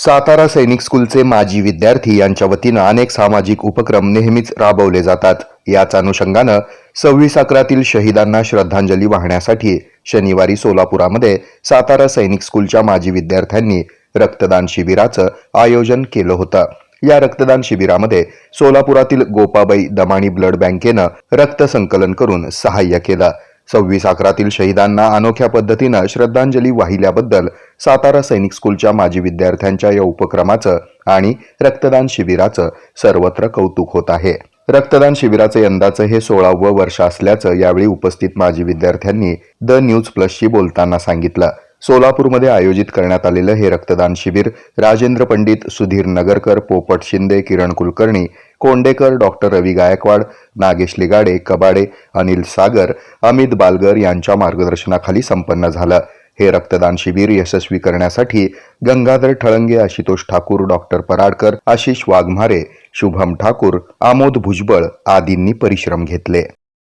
सातारा सैनिक स्कूलचे माजी विद्यार्थी यांच्या वतीनं अनेक सामाजिक उपक्रम नेहमीच राबवले जातात. याच अनुषंगानं सव्वीस अकरातील शहीदांना श्रद्धांजली वाहण्यासाठी शनिवारी सोलापुरामध्ये सातारा सैनिक स्कूलच्या माजी विद्यार्थ्यांनी रक्तदान शिबिराचं आयोजन केलं होतं. या रक्तदान शिबिरामध्ये सोलापुरातील गोपाबाई दमाणी ब्लड बँकेनं रक्त संकलन करून सहाय्य केलं. सव्वीस अकरातील शहीदांना अनोख्या पद्धतीनं श्रद्धांजली वाहिल्याबद्दल सातारा सैनिक स्कूलच्या माजी विद्यार्थ्यांच्या या उपक्रमाचं आणि रक्तदान शिबिराचं सर्वत्र कौतुक होत आहे. रक्तदान शिबिराचं यंदाचं हे सोळावं वर्ष असल्याचं यावेळी उपस्थित माजी विद्यार्थ्यांनी द न्यूज प्लसशी बोलताना सांगितलं. सोलापूरमध्ये आयोजित करण्यात आलेलं हे रक्तदान शिबिर राजेंद्र पंडित सुधीर नगरकर पोपट शिंदे किरण कुलकर्णी कोंडेकर डॉक्टर रवी गायकवाड नागेश लिगाडे कबाडे अनिल सागर अमित बालगर यांच्या मार्गदर्शनाखाली संपन्न झालं. हे रक्तदान शिबिर यशस्वी करण्यासाठी गंगाधर ठळंगे आशितोष ठाकूर डॉक्टर पराडकर आशिष वाघमारे शुभम ठाकूर आमोद भुजबळ आदींनी परिश्रम घेतले.